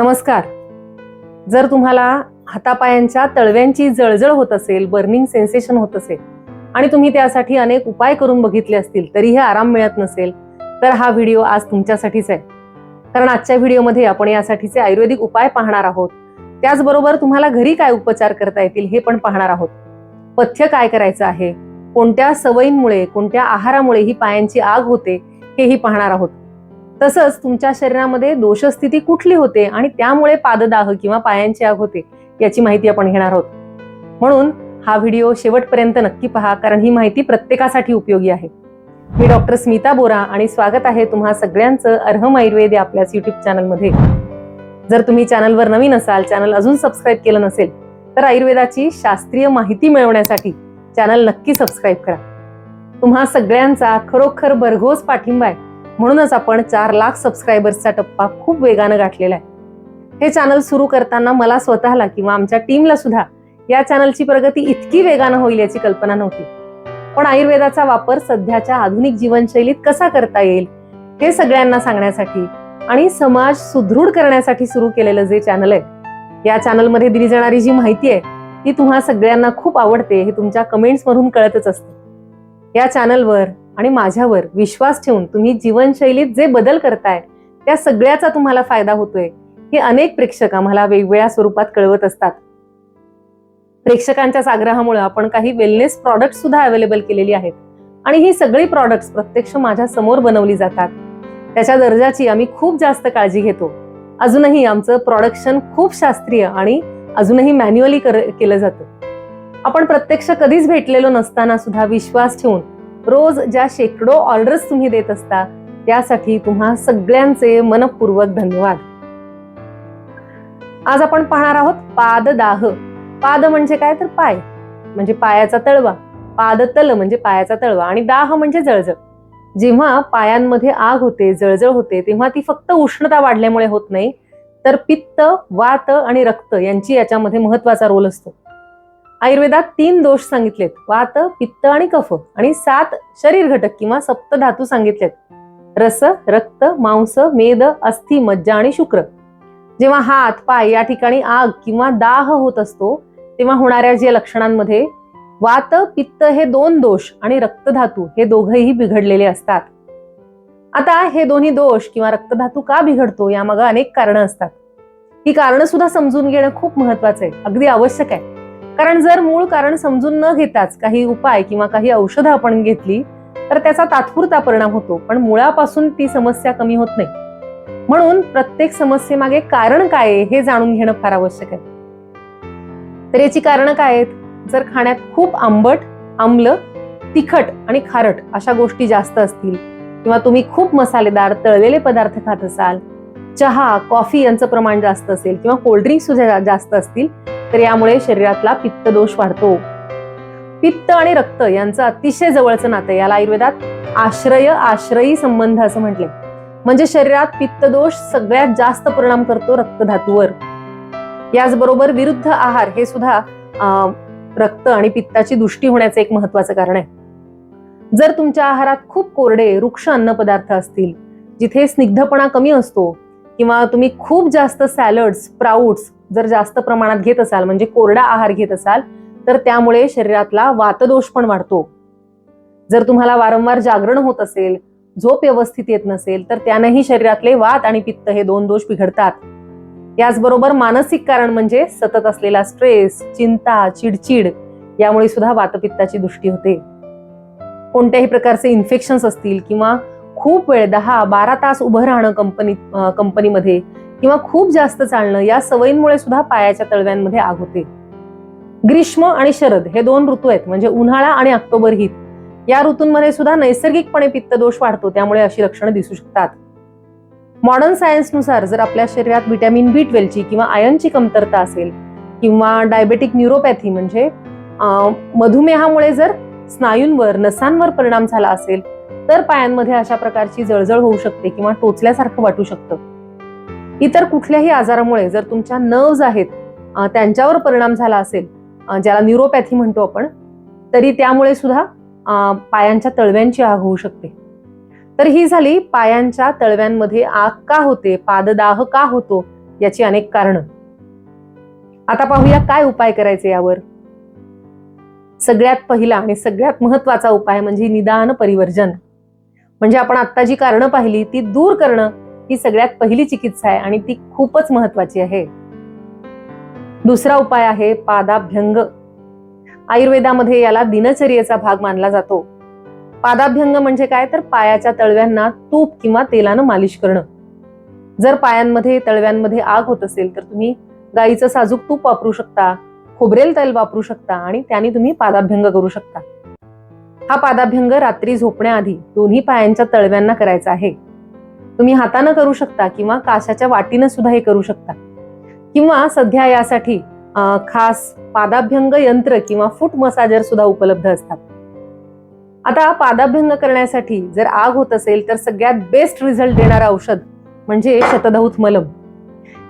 नमस्कार. जर तुम्हाला हातापायांच्या तळव्यांची जळजळ होत असेल बर्निंग सेन्सेशन होत असेल आणि तुम्ही त्यासाठी अनेक उपाय करून बघितले असतील तरीही आराम मिळत नसेल तर हा व्हिडिओ आज तुमच्यासाठीच आहे. कारण आजच्या व्हिडिओमध्ये आपण यासाठीचे आयुर्वेदिक उपाय पाहणार आहोत. त्याचबरोबर तुम्हाला घरी काय उपचार करता येतील हे पण पाहणार आहोत. पथ्य काय करायचं आहे? कोणत्या सवयींमुळे कोणत्या आहारामुळे ही पायांची आग होते हेही पाहणार आहोत. तसंच तुमच्या शरीरामध्ये दोषस्थिती कुठली होते आणि त्यामुळे पाददाह किंवा पायांची आग होते याची माहिती आपण घेणार आहोत. म्हणून हा व्हिडिओ शेवटपर्यंत नक्की पहा कारण ही माहिती प्रत्येकासाठी उपयोगी आहे. मी डॉक्टर स्मिता बोरा आणि स्वागत आहे तुम्हा सगळ्यांचं अर्हम आयुर्वेद या आपल्याच युट्यूब चॅनलमध्ये. जर तुम्ही चॅनलवर नवीन असाल चॅनल अजून सबस्क्राईब केलं नसेल तर आयुर्वेदाची शास्त्रीय माहिती मिळवण्यासाठी चॅनल नक्की सबस्क्राईब करा. तुम्हा सगळ्यांचा खरोखर भरघोस पाठिंबा आहे. म्हणूनच आपण चार लाख सबस्क्रायबर्सचा टप्पा खूप वेगानं गाठलेला आहे. हे चॅनल सुरू करताना मला स्वतःला किंवा आमच्या टीमला सुद्धा या चॅनलची प्रगती इतकी वेगानं होईल याची कल्पना नव्हती. पण आयुर्वेदाचा वापर सध्याच्या आधुनिक जीवनशैलीत कसा करता येईल हे सगळ्यांना सांगण्यासाठी आणि समाज सुदृढ करण्यासाठी सुरू केलेलं जे चॅनल आहे या चॅनलमध्ये दिली जाणारी जी माहिती आहे ती तुम्हा सगळ्यांना खूप आवडते हे तुमच्या कमेंट्समधून कळतच असते. या चॅनलवर आणि माझ्यावर विश्वास ठेवून तुम्ही जीवनशैलीत जे बदल करताय त्या सगळ्याचा तुम्हाला फायदा होतोय. हे अनेक प्रेक्षक आम्हाला वेगवेगळ्या स्वरूपात कळवत असतात. प्रेक्षकांच्या आग्रहामुळे आपण काही वेलनेस प्रॉडक्ट सुद्धा अवेलेबल केलेली आहेत. आणि ही सगळी प्रॉडक्ट्स प्रत्यक्ष माझ्यासमोर बनवली जातात. त्याच्या दर्जाची आम्ही खूप जास्त काळजी घेतो. अजूनही आमचं प्रॉडक्शन खूप शास्त्रीय आणि अजूनही मॅन्युअली केलं जातं. आपण प्रत्यक्ष कधीच भेटलेलो नसताना सुद्धा विश्वास ठेवून रोज ज्या शेकडो ऑर्डर्स तुम्ही देत असता त्यासाठी तुम्हा सगळ्यांचे मनपूर्वक धन्यवाद. आज आपण पाहणार आहोत पाददाह. पाद म्हणजे काय तर पाय म्हणजे पायाचा तळवा. पादतल म्हणजे पायाचा तळवा आणि दाह म्हणजे जळजळ. जेव्हा पायांमध्ये आग होते जळजळ होते तेव्हा ती फक्त उष्णता वाढल्यामुळे होत नाही तर पित्त वात आणि रक्त यांची याच्यामध्ये महत्त्वाचा रोल असतो. आयुर्वेदात तीन दोष सांगितलेत. वात पित्त आणि कफ. आणि सात शरीर घटक किंवा सप्त धातू सांगितलेत. रस रक्त मांस मेद अस्थि मज्जा आणि शुक्र. जेव्हा हात पाय या ठिकाणी आग किंवा दाह होत असतो तेव्हा होणाऱ्या ज्या लक्षणांमध्ये वात पित्त हे दोन दोष आणि रक्तधातू हे दोघेही बिघडलेले असतात. आता हे दोन्ही दोष किंवा रक्तधातू का बिघडतो यामागे अनेक कारणं असतात. ही कारणं सुद्धा समजून घेणं खूप महत्वाचं आहे. अगदी आवश्यक आहे. कारण जर मूळ कारण समजून न घेताच काही उपाय किंवा काही औषधं आपण घेतली तर त्याचा तात्पुरता परिणाम होतो. पण मुळापासून ती समस्या कमी होत नाही. म्हणून प्रत्येक समस्येमागे कारण काय आहे हे जाणून घेणं फार आवश्यक आहे. तर याची कारणं काय आहेत? जर खाण्यात खूप आंबट आम्ल तिखट आणि खारट अशा गोष्टी जास्त असतील किंवा तुम्ही खूप मसालेदार तळलेले पदार्थ खात असाल चहा कॉफी यांचं प्रमाण जास्त असेल किंवा कोल्ड्रिंक्स सुद्धा जास्त असतील तर यामुळे शरीरातला पित्त दोष वाढतो. पित्त आणि रक्त यांचं अतिशय जवळचं नातं याला आयुर्वेदात आश्रय आश्रयी संबंध असं म्हटले म्हणजे शरीरात पित्त दोष सगळ्यात जास्त परिणाम करतो रक्तधातूवर. याचबरोबर विरुद्ध आहार हे सुद्धा रक्त आणि पित्ताची दृष्टी होण्याचं एक महत्वाचं कारण आहे. जर तुमच्या आहारात खूप कोरडे वृक्ष अन्न पदार्थ असतील जिथे स्निग्धपणा कमी असतो किंवा तुम्ही खूप जास्त सॅलड्स प्राऊट्स जर जास्त प्रमाणात घेत असाल म्हणजे कोरडा आहार घेत असाल तर त्यामुळे शरीरातला वातदोष पण वाढतो. जर तुम्हाला वारंवार जागरण होत असेल झोप व्यवस्थित येत नसेल तर त्यानेही शरीरातले वात आणि पित्त हे दोन दोष बिघडतात. याचबरोबर मानसिक कारण म्हणजे सतत असलेला स्ट्रेस चिंता चिडचिड यामुळे सुद्धा वातपित्ताची दृष्टी होते. कोणत्याही प्रकारचे इन्फेक्शन्स असतील किंवा खूप वेळ दहा बारा तास उभं राहणं कंपनी कंपनीमध्ये किंवा खूप जास्त चालणं या सवयींमुळे सुद्धा पायाच्या तळव्यांमध्ये आग होते. ग्रीष्म आणि शरद हे दोन ऋतू आहेत म्हणजे उन्हाळा आणि ऑक्टोबर हित. या ऋतूंमध्ये सुद्धा नैसर्गिकपणे पित्तदोष वाढतो त्यामुळे अशी लक्षणं दिसू शकतात. मॉडर्न सायन्सनुसार जर आपल्या शरीरात व्हिटॅमिन बी ट्वेल्वची किंवा आयनची कमतरता असेल किंवा डायबेटिक न्युरोपॅथी म्हणजे मधुमेहामुळे जर स्नायूंवर नसांवर परिणाम झाला असेल तर पायांमध्ये अशा प्रकारची जळजळ होऊ शकते किंवा टोचल्यासारखं वाटू शकतं. इतर कुठल्याही आजारामुळे जर तुमच्या नर्व्ज आहेत त्यांच्यावर परिणाम झाला असेल ज्याला न्यूरोपॅथी म्हणतो आपण तरी त्यामुळे सुद्धा पायांच्या तळव्यांची आग होऊ शकते. तर ही झाली पायांच्या तळव्यांमध्ये आग का होते पाददाह का होतो याची अनेक कारणं. आता पाहूया काय उपाय करायचे यावर. सगळ्यात पहिला आणि सगळ्यात महत्त्वाचा उपाय म्हणजे निदान परिवर्जन. म्हणजे आपण आता जी कारणं पाहिली ती दूर करणं ही सगळ्यात पहिली चिकित्सा आहे आणि ती खूपच महत्वाची आहे. दुसरा उपाय आहे पादाभ्यंग. आयुर्वेदामध्ये याला दिनचर्येचा भाग मानला जातो. पादाभ्यंग म्हणजे काय? तर पायाच्या तळव्यांना तूप किंवा तेलानं मालिश करणं. जर पायांमध्ये तळव्यांमध्ये आग होत असेल तर तुम्ही गाईचं साजूक तूप वापरू शकता खोबरेल तेल वापरू शकता आणि त्याने तुम्ही पादाभ्यंग करू शकता. हा पादाभ्यंग रात्री झोपण्याआधी दोन्ही पायांच्या तळव्यांना करायचा आहे. तुम्ही हातानं करू शकता किंवा काशाच्या वाटीनं सुद्धा हे करू शकता. किंवा सध्या यासाठी खास पादाभ्यंग यंत्र किंवा फूट मसाजर सुद्धा उपलब्ध असतात. आता पादाभ्यंग करण्यासाठी जर आग होत असेल तर सगळ्यात बेस्ट रिझल्ट देणारं औषध म्हणजे शतधौत मलम.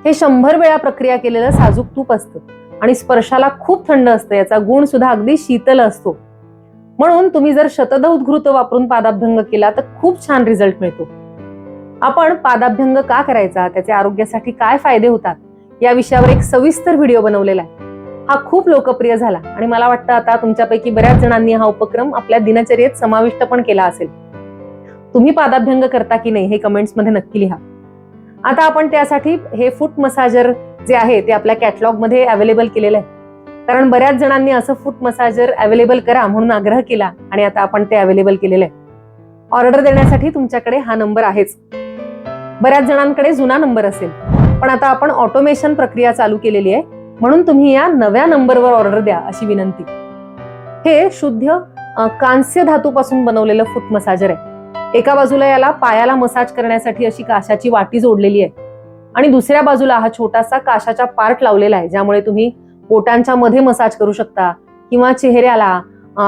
हे शंभर वेळा प्रक्रिया केलेलं साजूक तूप असतं आणि स्पर्शाला खूप थंड असतं. याचा गुण सुद्धा अगदी शीतल असतो. म्हणून तुम्ही जर शतदौत घृत वापरून पादाभ्यंग केला तर खूप छान रिझल्ट मिळतो. आपण पादाभ्यंग का करायचा? त्याचे आरोग्यासाठी काय फायदे होतात? या विषयावर एक सविस्तर व्हिडिओ बनवलेला आहे. हा खूप लोकप्रिय झाला आणि मला वाटतं आता तुमच्यापैकी बऱ्याच जणांनी हा उपक्रम आपल्या दिनचर्येत समाविष्ट पण केला असेल. तुम्ही पादाभ्यंग करता की नाही हे कमेंट्समध्ये नक्की लिहा. आता आपण त्यासाठी हे फूट मसाजर जे आहे ते आपल्या कॅटलॉगमध्ये अवेलेबल केलेलं आहे. कारण बऱ्याच जणांनी असं फूट मसाजर अवेलेबल करा म्हणून आग्रह केला आणि आता आपण ते अवेलेबल केलेलं आहे. ऑर्डर देण्यासाठी तुमच्याकडे हा नंबर आहेच. बऱ्याच जणांकडे जुना नंबर असेल. पण आता आपण ऑटोमेशन प्रक्रिया चालू केलेली आहे. म्हणून तुम्ही या नव्या नंबरवर ऑर्डर द्या अशी विनंती. हे शुद्ध कांस्य धातूपासून बनवलेलं फूट मसाजर आहे. एका बाजूला याला पायाला मसाज करण्यासाठी अशी काशाची वाटी जोडलेली आहे. आणि दुसऱ्या बाजूला हा छोटासा काशाचा पार्ट लावलेला आहे ज्यामुळे तुम्ही पोटांच्या मध्ये मसाज करू शकता किंवा चेहऱ्याला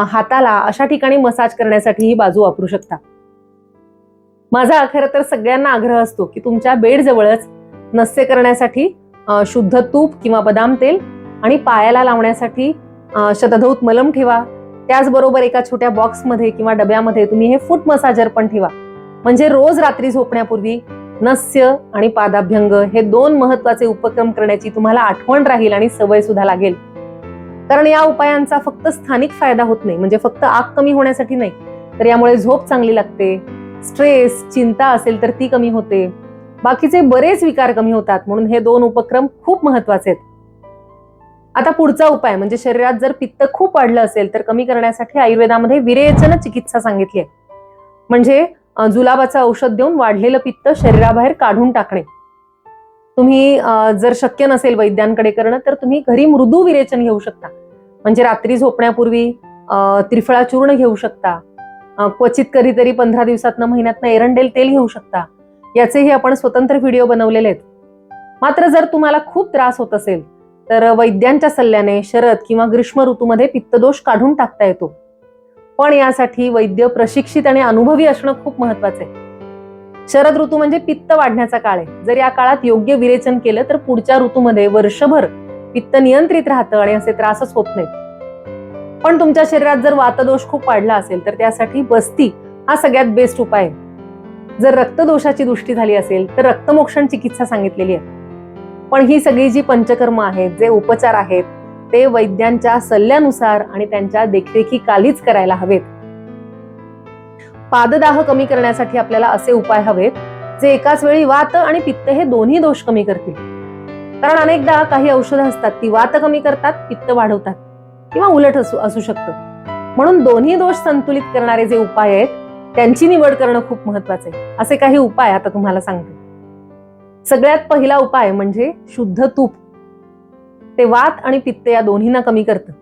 हाताला अशा ठिकाणी मसाज करण्यासाठी ही बाजू वापरू शकता. माझा खरं तर सगळ्यांना आग्रह असतो की तुमच्या बेड जवळच नस्य करण्यासाठी शुद्ध तूप किंवा बदाम तेल आणि पायाला लावण्यासाठी शतधौत मलम ठेवा. त्याचबरोबर एका छोट्या बॉक्समध्ये किंवा डब्यामध्ये तुम्ही हे फूट मसाजर पण ठेवा. म्हणजे रोज रात्री झोपण्यापूर्वी नस्य आणि पादाभ्यंग हे दोन महत्त्वाचे उपक्रम करण्याची तुम्हाला आठवण राहील आणि सवय सुद्धा लागेल. कारण या उपायांचा फक्त स्थानिक फायदा होत नाही म्हणजे फक्त आग कमी होण्यासाठी नाही तर यामुळे झोप चांगली लागते स्ट्रेस चिंता असेल तर ती कमी होते बाकीचे बरेच विकार कमी होतात म्हणून हे दोन उपक्रम खूप महत्त्वाचे आहेत. आता पुढचा उपाय म्हणजे शरीरात जर पित्त खूप वाढलं असेल तर कमी करण्यासाठी आयुर्वेदामध्ये विरेचन चिकित्सा सांगितली आहे. म्हणजे जुलाबाचं औषध देऊन वाढलेलं पित्त शरीराबाहेर काढून टाकणे. तुम्ही जर शक्य नसेल वैद्यांकडे करणं तर तुम्ही घरी मृदू विरेचन घेऊ शकता. म्हणजे रात्री झोपण्यापूर्वी त्रिफळा चूर्ण घेऊ शकता. क्वचित कधीतरी पंधरा दिवसातनं महिन्यातनं एरंडेल तेल घेऊ शकता. याचेही आपण स्वतंत्र व्हिडिओ बनवलेले आहेत. मात्र जर तुम्हाला खूप त्रास होत असेल तर वैद्यांच्या सल्ल्याने शरद किंवा ग्रीष्म ऋतूमध्ये पित्तदोष काढून टाकता येतो. पण यासाठी वैद्य प्रशिक्षित आणि अनुभवी असणं खूप महत्वाचं आहे. शरद ऋतू म्हणजे पित्त वाढण्याचा काळ आहे. जर या काळात योग्य विरेचन केलं तर पुढच्या ऋतूमध्ये वर्षभर पित्त नियंत्रित राहतं आणि असे त्रासच होत नाहीत. पण तुमच्या शरीरात जर वातदोष खूप वाढला असेल तर त्यासाठी बस्ती हा सगळ्यात बेस्ट उपाय आहे. जर रक्तदोषाची दृष्टी झाली असेल तर रक्तमोक्षण चिकित्सा सांगितलेली आहे. पण ही सगळी जी पंचकर्म आहेत जे उपचार आहेत ते वैद्यांच्या सल्ल्यानुसार आणि त्यांच्या देखरेखीखालीच करायला हवेत. पाददाह कमी करण्यासाठी आपल्याला असे उपाय हवेत जे एकाच वेळी वात आणि पित्त हे दोन्ही दोष कमी करतील. कारण अनेकदा काही औषधं असतात ती वात कमी करतात पित्त वाढवतात किंवा उलट असू असू शकतं. म्हणून दोन्ही दोष संतुलित करणारे जे उपाय आहेत त्यांची निवड करणं खूप महत्वाचं आहे. असे काही उपाय आता तुम्हाला सांगते. सगळ्यात पहिला उपाय म्हणजे शुद्ध तूप. ते वात आणि पित्त या दोन्हींना कमी करतं.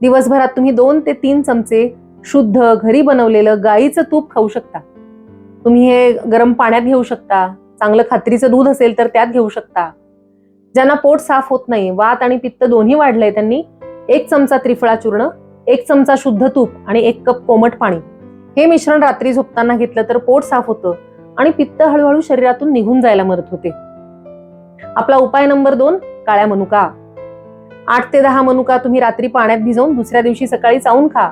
दिवसभरात तुम्ही दोन ते तीन चमचे शुद्ध घरी बनवलेलं गाईचं तूप खाऊ शकता. तुम्ही हे गरम पाण्यात घेऊ शकता. चांगलं खात्रीचं दूध असेल तर त्यात घेऊ शकता. ज्यांना पोट साफ होत नाही वात आणि पित्त दोन्ही वाढलंय त्यांनी एक चमचा त्रिफळा चूर्ण एक चमचा शुद्ध तूप आणि एक कप कोमट पाणी. हे मिश्रण रात्री झोपताना घेतलं तर पोट साफ होतं आणि पित्त हळूहळू शरीरातून निघून जायला मदत होते. आपला उपाय नंबर दोन काळ्या मनुका. आठ ते दहा मनुका तुम्ही रात्री पाण्यात भिजवून दुसऱ्या दिवशी सकाळी चावून खा.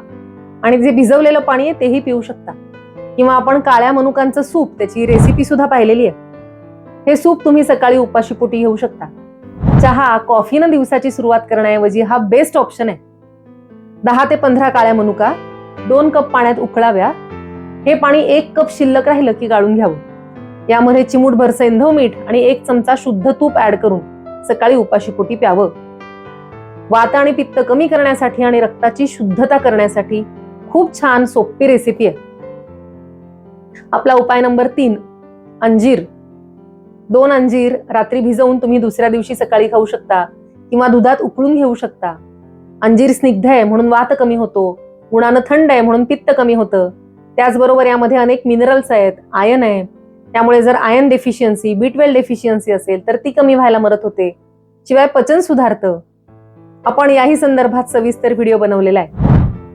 आणि जे भिजवलेलं पाणी आहे तेही पिऊ शकता. किंवा आपण काळ्या मनुकांचं सूप त्याची रेसिपी सुद्धा पाहिलेली आहे. हे सूप तुम्ही सकाळी उपाशीपोटी घेऊ शकता. चहा कॉफीनं दिवसाची सुरुवात करण्याऐवजी हा बेस्ट ऑप्शन आहे. दहा ते पंधरा काळ्या मनुका दोन कप पाण्यात उकळाव्या. हे पाणी एक कप शिल्लक राहिलं की गाळून घ्यावं. यामध्ये चिमूटभर सैंधव मीठ आणि एक चमचा शुद्ध तूप ऍड करून सकाळी उपाशीपोटी प्यावं. वात आणि पित्त कमी करण्यासाठी आणि रक्ताची शुद्धता करण्यासाठी खूप छान सोपी रेसिपी आहे. आपला उपाय नंबर तीन अंजीर. दोन अंजीर रात्री भिजवून तुम्ही दुसऱ्या दिवशी सकाळी खाऊ शकता किंवा दुधात उकळून घेऊ शकता. अंजीर स्निग्ध आहे म्हणून वात कमी होतो गुणानं थंड आहे म्हणून पित्त कमी होतं. त्याचबरोबर यामध्ये अनेक मिनरल्स आहेत आयन आहे. त्यामुळे जर iron deficiency B twelve deficiency असेल तर ती कमी व्हायला मदत होते. शिवाय पचन सुधारतं. आपण याही संदर्भात सविस्तर व्हिडिओ बनवलेला आहे.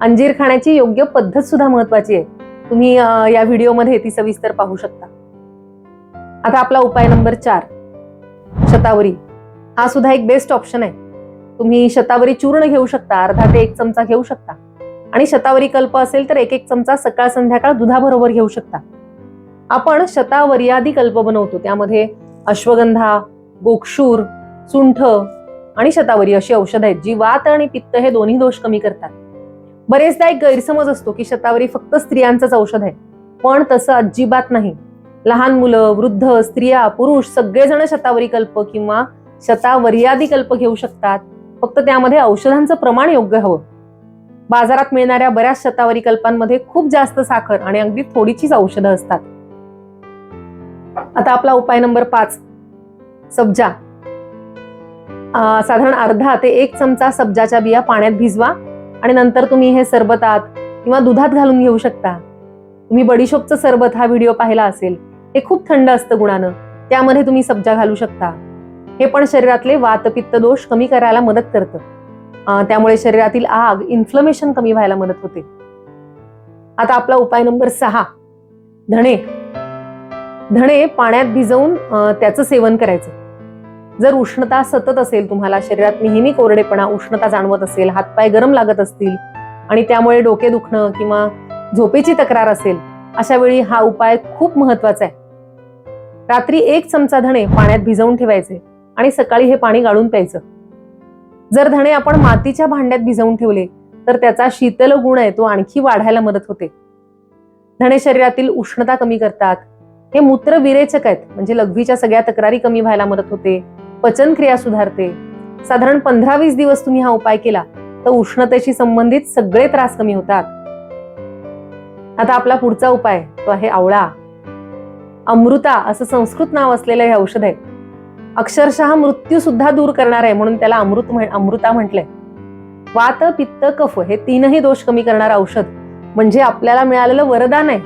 अंजीर खाण्याची योग्य पद्धत सुद्धा महत्वाची आहे. तुम्ही या व्हिडिओमध्ये ती सविस्तर पाहू शकता. आता आपला उपाय नंबर चार शतावरी. हा सुद्धा एक बेस्ट ऑप्शन आहे. तुम्ही शतावरी चूर्ण घेऊ शकता अर्धा ते एक चमचा घेऊ शकता. आणि शतावरी कल्प असेल तर एक एक चमचा सकाळ संध्याकाळ दुधाबरोबर घेऊ शकता. आपण शतावरी कल्प बनवतो. त्यामध्ये अश्वगंधा गोक्षूर सुंठ आणि शतावरी अशी औषधं आहेत जी वात आणि पित्त हे दोन्ही दोष कमी करतात. बरेचदा एक गैरसमज असतो की शतावरी फक्त स्त्रियांचंच औषध आहे पण तसं अजिबात नाही. लहान मुलं वृद्ध स्त्रिया पुरुष सगळेजण शतावरी कल्प किंवा शतावर्यादी कल्प घेऊ शकतात. फक्त त्यामध्ये औषधांचं प्रमाण योग्य हवं. बाजारात मिळणाऱ्या बऱ्याच शतावरी कल्पांमध्ये खूप जास्त साखर आणि अगदी थोडीशीच औषधं असतात. आता आपला उपाय नंबर पाच सब्जा. साधारण अर्धा ते एक चमचा सब्जाच्या बिया पाण्यात भिजवा आणि नंतर तुम्ही हे सरबतात किंवा दुधात घालून घेऊ शकता. तुम्ही बडीशोपचं सरबत हा व्हिडिओ पाहिला असेल हे खूप थंड असतं गुणानं त्यामध्ये तुम्ही सब्जा घालू शकता. हे पण शरीरातले वातपित्त दोष कमी करायला मदत करतं. त्यामुळे शरीरातील आग इन्फ्लमेशन कमी व्हायला मदत होते. आता आपला उपाय नंबर सहा. धणे. धणे पाण्यात भिजवून त्याचं सेवन करायचं. जर उष्णता सतत असेल तुम्हाला शरीरात नेहमी कोरडेपणा उष्णता जाणवत असेल हातपाय गरम लागत असतील आणि त्यामुळे डोके दुखणं किंवा झोपेची तक्रार असेल अशा वेळी हा उपाय खूप महत्त्वाचा आहे. रात्री एक चमचा धणे पाण्यात भिजवून ठेवायचे आणि सकाळी हे पाणी गाळून प्यायचं. जर धणे आपण मातीच्या भांड्यात भिजवून ठेवले तर त्याचा शीतल गुण आहे तो आणखी वाढायला मदत होते. धणे शरीरातील उष्णता कमी करतात. हे मूत्र विरेचक आहेत म्हणजे लघवीच्या सगळ्या तक्रारी कमी व्हायला मदत होते. पचनक्रिया सुधारते. साधारण पंधरा वीस दिवस तुम्ही हा उपाय केला तर उष्णतेशी संबंधित सगळे त्रास कमी होतात. आता आपला पुढचा उपाय तो आहे आवळा. अमृता असं संस्कृत नाव असलेलं हे औषध आहे. अक्षरशः मृत्यू सुद्धा दूर करणार आहे म्हणून त्याला अमृत अमृता म्हटलंय. वात पित्त कफ हे तीनही दोष कमी करणारं औषध म्हणजे आपल्याला मिळालेलं वरदान आहे.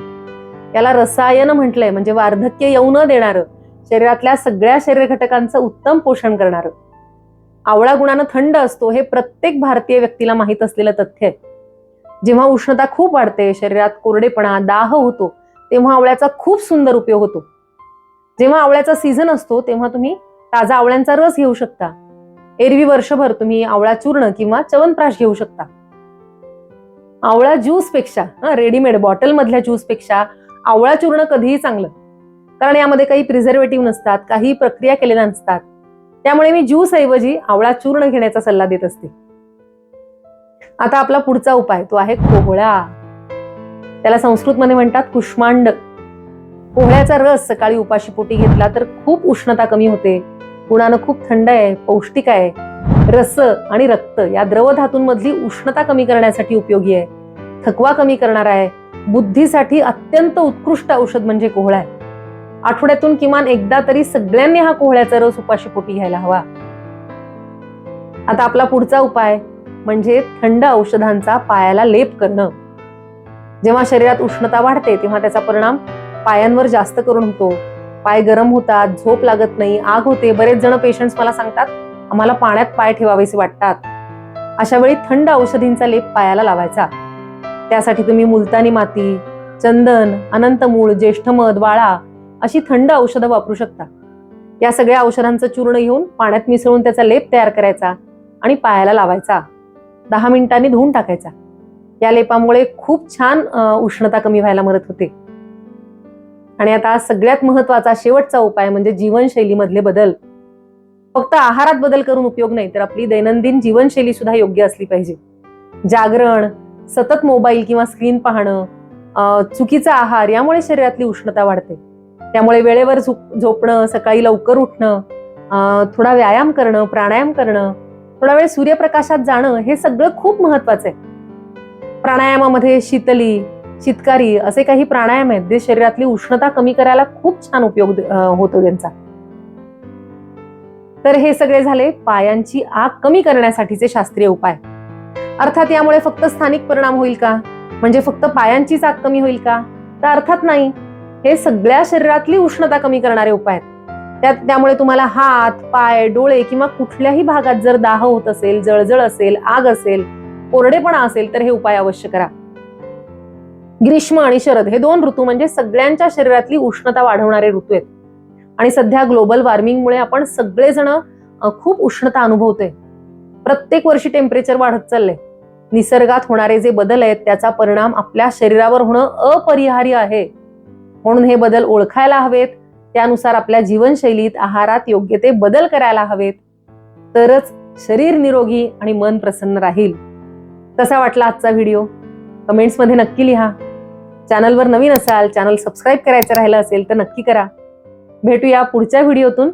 त्याला रसायन म्हटलंय म्हणजे वार्धक्य येऊ न देणारं. शरीरातल्या सगळ्या शरीर घटकांचं उत्तम पोषण करणारं. आवळा गुणानं थंड असतो हे प्रत्येक भारतीय व्यक्तीला माहीत असलेलं तथ्य आहे. जेव्हा उष्णता खूप वाढते शरीरात कोरडेपणा दाह होतो तेव्हा आवळ्याचा खूप सुंदर उपयोग होतो. जेव्हा आवळ्याचा सीझन असतो तेव्हा तुम्ही ताजा आवळ्यांचा रस घेऊ शकता. एरवी वर्षभर तुम्ही आवळा चूर्ण किंवा चवनप्राश घेऊ शकता. आवळा ज्यूसपेक्षा रेडीमेड बॉटल मधल्या ज्यूसपेक्षा आवळा चूर्ण कधीही चांगलं. कारण यामध्ये काही प्रिझर्वेटिव्ह नसतात काही प्रक्रिया केलेल्या नसतात. त्यामुळे मी ज्यूस ऐवजी आवळा चूर्ण घेण्याचा सल्ला देत असते. आता आपला पुढचा उपाय तो आहे कोहळा. त्याला संस्कृतमध्ये म्हणतात कुष्मांड. कोहळ्याचा रस सकाळी उपाशीपोटी घेतला तर खूप उष्णता कमी होते. गुणानं खूप थंड आहे पौष्टिक आहे. रस आणि रक्त या द्रवधातूंमधली उष्णता कमी करण्यासाठी उपयोगी आहे. थकवा कमी करणार आहे. बुद्धीसाठी अत्यंत उत्कृष्ट औषध म्हणजे कोहळा आहे. आठवड्यातून किमान एकदा तरी सगळ्यांनी हा कोहळ्याचा रस उपाशीपोटी घ्यायला हवा. आता आपला पुढचा उपाय म्हणजे थंड औषधांचा पायाला लेप करणं. जेव्हा शरीरात उष्णता वाढते तेव्हा त्याचा परिणाम पायांवर जास्त करून होतो. पाय गरम होतात झोप लागत नाही आग होते. बरेच जण पेशंट्स मला सांगतात आम्हाला पाण्यात पाय ठेवावेसे वाटतात. अशा वेळी थंड औषधींचा लेप पायाला लावायचा. त्यासाठी तुम्ही मुलतानी माती चंदन अनंतमूळ ज्येष्ठमध वाळा अशी थंड औषधं वापरू शकता. या सगळ्या औषधांचं चूर्ण घेऊन पाण्यात मिसळून त्याचा लेप तयार करायचा आणि पायाला लावायचा. दहा मिनिटांनी धुवून टाकायचा. या लेपामुळे खूप छान उष्णता कमी व्हायला मदत होते. आणि आता सगळ्यात महत्त्वाचा शेवटचा उपाय म्हणजे जीवनशैलीमधले बदल. फक्त आहारात बदल करून उपयोग नाही तर आपली दैनंदिन जीवनशैली सुद्धा योग्य असली पाहिजे. जागरण सतत मोबाईल किंवा स्क्रीन पाहणं अं, चुकीचा आहार यामुळे शरीरातली उष्णता वाढते. त्यामुळे वेळेवर झोप- झोपणं सकाळी लवकर उठणं अं, थोडा व्यायाम करणं प्राणायाम करणं थोडा वेळ सूर्यप्रकाशात जाणं हे सगळं खूप महत्वाचं आहे. प्राणायामामध्ये शीतली शितकारी असे काही प्राणायाम आहेत जे शरीरातली उष्णता कमी करायला खूप छान उपयोग होतो त्यांचा. तर हे सगळे झाले पायांची आग कमी करण्यासाठीचे शास्त्रीय उपाय. अर्थात यामुळे फक्त स्थानिक परिणाम होईल का? म्हणजे फक्त पायांचीच आग कमी होईल का? तर अर्थात नाही. हे सगळ्या शरीरातली उष्णता कमी करणारे उपाय आहेत. त्यात त्यामुळे तुम्हाला हात पाय डोळे किंवा कुठल्याही भागात जर दाह होत असेल जळजळ असेल आग असेल कोरडेपणा असेल तर हे उपाय अवश्य करा. ग्रीष्म आणि शरद हे दोन ऋतू म्हणजे सगळ्यांच्या शरीरातली उष्णता वाढवणारे ऋतू आहेत. आणि सध्या ग्लोबल वॉर्मिंगमुळे आपण सगळेजण खूप उष्णता अनुभवतोय. प्रत्येक वर्षी टेम्परेचर वाढत चाललंय. निसर्गात होणारे जे बदल आहेत त्याचा परिणाम आपल्या शरीरावर होणं अपरिहार्य आहे. म्हणून हे बदल ओळखायला हवेत. त्यानुसार आपल्या जीवनशैलीत आहारात योग्य ते बदल करायला हवेत. तरच शरीर निरोगी आणि मन प्रसन्न राहील. कसा वाटला आजचा व्हिडिओ? कमेंट्समध्ये नक्की लिहा. चॅनलवर नवीन असाल चॅनल सबस्क्राईब करायचं राहिलं असेल तर नक्की करा. भेटूया पुढच्या व्हिडिओतून.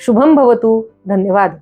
शुभम भवतू. धन्यवाद.